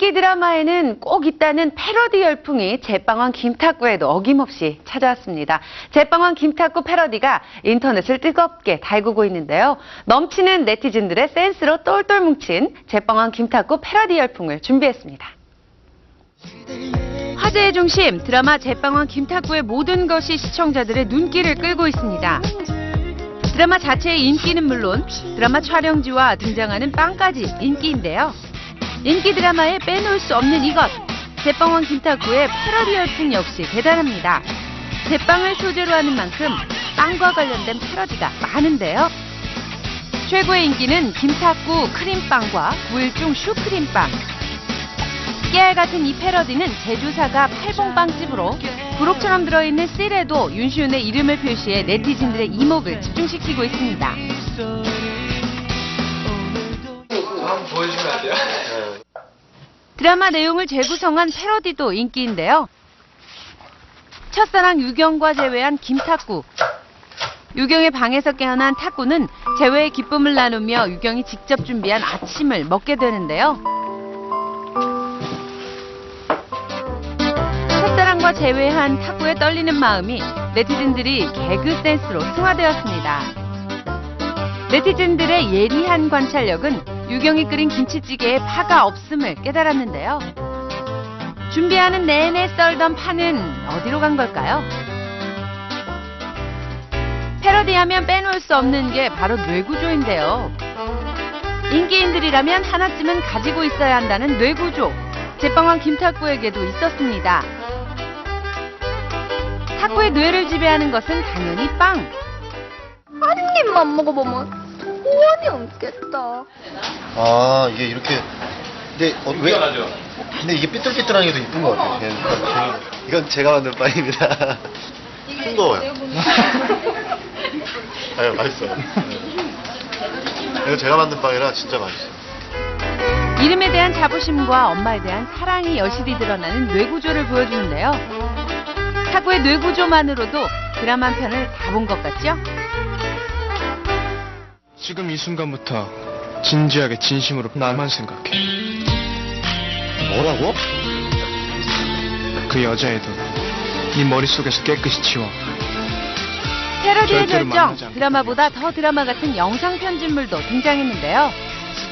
인기 드라마에는 꼭 있다는 패러디 열풍이 제빵왕 김탁구에도 어김없이 찾아왔습니다. 제빵왕 김탁구 패러디가 인터넷을 뜨겁게 달구고 있는데요. 넘치는 네티즌들의 센스로 똘똘 뭉친 제빵왕 김탁구 패러디 열풍을 준비했습니다. 화제의 중심 드라마 제빵왕 김탁구의 모든 것이 시청자들의 눈길을 끌고 있습니다. 드라마 자체의 인기는 물론 드라마 촬영지와 등장하는 빵까지 인기인데요. 인기 드라마에 빼놓을 수 없는 이것. 제빵왕 김탁구의 패러디 열풍 역시 대단합니다. 제빵을 소재로 하는 만큼 빵과 관련된 패러디가 많은데요. 최고의 인기는 김탁구 크림빵과 구일중 슈크림빵. 깨알 같은 이 패러디는 제주사가 팔봉빵집으로 부록처럼 들어있는 씰에도 윤시윤의 이름을 표시해 네티즌들의 이목을 집중시키고 있습니다. 한번 보여주면 안 돼요? 드라마 내용을 재구성한 패러디도 인기인데요. 첫사랑 유경과 재회한 김탁구. 유경의 방에서 깨어난 탁구는 재회의 기쁨을 나누며 유경이 직접 준비한 아침을 먹게 되는데요. 첫사랑과 재회한 탁구의 떨리는 마음이 네티즌들이 개그 센스로 승화되었습니다. 네티즌들의 예리한 관찰력은 유경이 끓인 김치찌개에 파가 없음을 깨달았는데요. 준비하는 내내 썰던 파는 어디로 간 걸까요? 패러디하면 빼놓을 수 없는 게 바로 뇌구조인데요. 인기인들이라면 하나쯤은 가지고 있어야 한다는 뇌구조. 제빵왕 김탁구에게도 있었습니다. 탁구의 뇌를 지배하는 것은 당연히 빵. 한 입만 먹어보면 소원이 없겠다. 아 이게 이렇게 근데 어, 왜? 근데 이게 삐뚤삐뚤한 게 더 이쁜 것 같아요. 걔는. 이건 제가 만든 빵입니다. 싱거워요. 아유 맛있어요. 이거 제가 만든 빵이라 진짜 맛있어요. 이름에 대한 자부심과 엄마에 대한 사랑이 여실히 드러나는 뇌구조를 보여주는데요. 탁구의 뇌구조만으로도 드라마 한 편을 다 본 것 같죠? 지금 이 순간부터 진지하게 진심으로 나만 생각해. 뭐라고? 그 여자애도 네 머릿속에서 깨끗이 지워. 패러디의 결정, 드라마보다 더 드라마 같은 영상 편집물도 등장했는데요.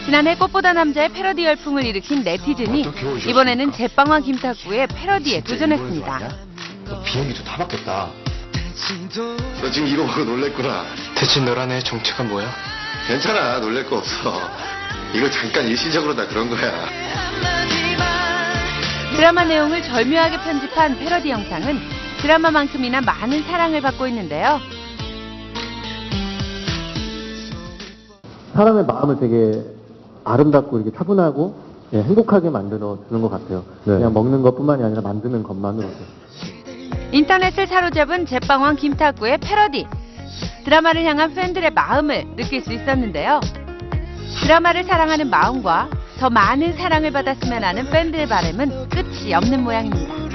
지난해 꽃보다 남자의 패러디 열풍을 일으킨 네티즌이 이번에는 제빵왕 김탁구의 패러디에 도전했습니다. 너 비행기도 다 바뀌었다. 너 지금 이거 보고 놀랬구나. 대체 너란 애의 정체가 뭐야? 괜찮아 놀랄 거 없어. 이거 잠깐 일시적으로 다 그런 거야. 드라마 내용을 절묘하게 편집한 패러디 영상은 드라마만큼이나 많은 사랑을 받고 있는데요. 사람의 마음을 되게 아름답고 이렇게 차분하고 예, 행복하게 만들어 주는 것 같아요. 그냥 먹는 것뿐만이 아니라 만드는 것만으로도. 인터넷을 사로잡은 제빵왕 김탁구의 패러디. 드라마를 향한 팬들의 마음을 느낄 수 있었는데요. 드라마를 사랑하는 마음과 더 많은 사랑을 받았으면 하는 팬들의 바람은 끝이 없는 모양입니다.